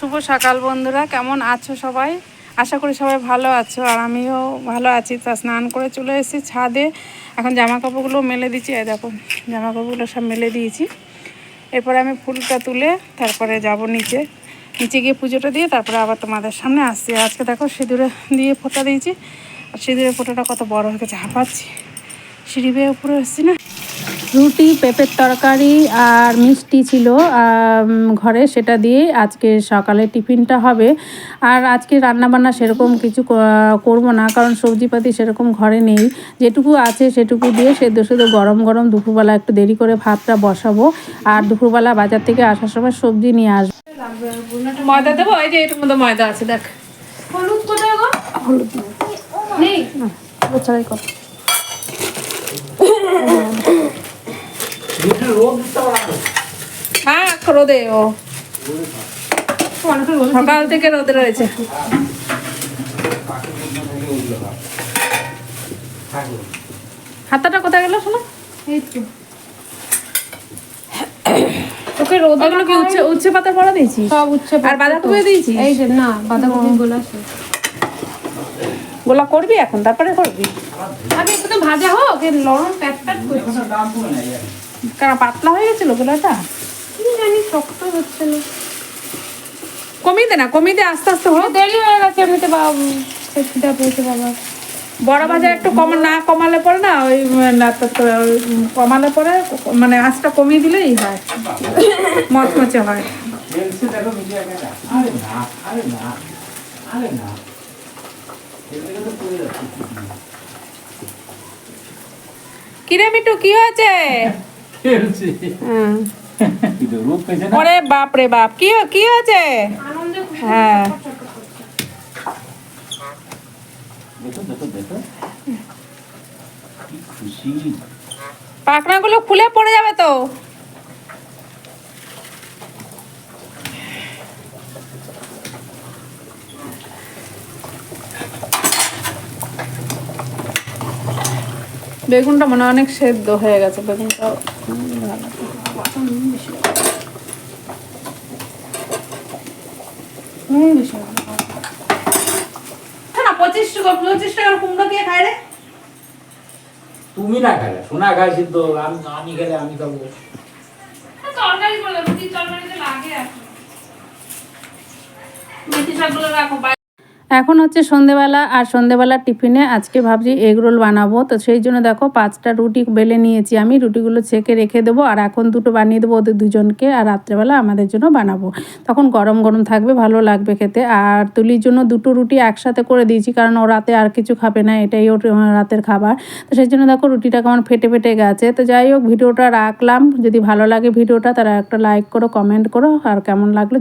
শুভ সকাল বন্ধুরা, কেমন আছো সবাই? আশা করি সবাই ভালো আছো, আর আমিও ভালো আছি। তা স্নান করে চলে এসেছি ছাদে। এখন জামা কাপড়গুলো মেলে দিচ্ছি দেখো জামা কাপড়গুলো সব মেলে দিয়েছি। এরপরে আমি ফুলটা তুলে তারপরে যাব নিচে। নিচে গিয়ে পুজোটা দিয়ে তারপরে আবার তোমাদের সামনে আসছি। আজকে দেখো সিঁদুরে দিয়ে ফোঁটা দিয়েছি। আর সিঁদুরের ফোঁটাটা কত বড় হয়ে গেছে হাঁপাচ্ছি সিঁড়ি বেয়ে উপরে এসেছি না? রুটি পেঁপের তরকারি আর মিষ্টি ছিল ঘরে সেটা দিয়ে আজকে সকালে টিফিনটা হবে। আর আজকে রান্নাবান্না সেরকম কিছু করব না কারণ সবজিপাতি সেরকম ঘরে নেই। যেটুকু আছে সেটুকু দিয়ে সেদ্ধ সেদ্ধ গরম গরম দুপুরবেলা একটু দেরি করে ভাতটা বসাবো। আর দুপুরবেলা বাজার থেকে আসার সময় সবজি নিয়ে আসব। ময়দা দেবো? এই যে এটার মধ্যে ময়দা আছে দেখ। হলুদ কোথায় গো? হলুদ নেই? ছাড়াই হ্যাঁ রোদে ও। সকাল থেকে রোদে রয়েছে। হাতাটা কোথায় গেল শোনো? এই তো তোকে রোদ কি উচ্ছে উচ্ছে পাতা পড়া দিয়েছি সব উচ্ছে আর বাঁধাকপি দিয়েছি এই যে না বাঁধাকপি গোলা গোলা করবি এখন? তারপরে করবি। আগে একটু ভাজা হোক নরম প্যাট প্যাট করছে কারণ পাতলা হয়ে গেছিল গোলাটা? কি জানি শক্ত হচ্ছে না। কমিয়ে দে না কমিয়ে দে আস্তে আস্তে হোক। দেরি হয়ে গেছে এমনিতে বাবু খিদা পেয়েছে বাবা। বড় ভাজা একটু কম না কমালে পরে না ওই কমালে পরে মানে আঁচটা কমিয়ে দিলেই হয়। মচমচে হয়। কেন কিরে মিটু কি হয়েছে? জেলসে কিন্তু রূপ পেয়েছে না। ওরে বাপ রে বাপ কি কি হয়েছে? হ্যাঁ। পাখনাগুলো খুলে পড়ে যাবে তো। বেগুনটা মনে অনেক সেদ্ধ হয়ে গেছে বেগুনটা ভালো। পঁচিশ টাকা পঁচিশ টাকার কুমড়ো দিয়ে খায় রে তুমি না খেলে সোনা খায় সিদ্ধ আমি আমি খেলে আমি খাব তরকারি বলে রুটি তরকারিতে লাগে এখন মেথি শাকগুলো রাখো এখন হচ্ছে সন্ধেবেলা আর সন্ধেবেলা টিফিনে আজকে ভাবছি এগ রোল বানাবো। তো সেই জন্য দেখো পাঁচটা রুটি বেলে নিয়েছি আমি। রুটিগুলো ছেঁকে রেখে দেবো আর এখন দুটো বানিয়ে দেবো ওদের দুজনকে আর রাত্রেবেলা আমাদের জন্য বানাবো। তখন গরম গরম থাকবে, ভালো লাগবে খেতে। আর তুলির জন্য দুটো রুটি একসাথে করে দিয়েছি কারণ ও রাতে আর কিছু খাবে না, এটাই ওর রাতের খাবার। তো সেই জন্য দেখো রুটিটা কেমন ফেটে ফেটে গেছে। তো যাই হোক, ভিডিওটা রাখলাম। যদি ভালো লাগে ভিডিওটা তারা একটা লাইক করো, কমেন্ট করো। আর কেমন লাগল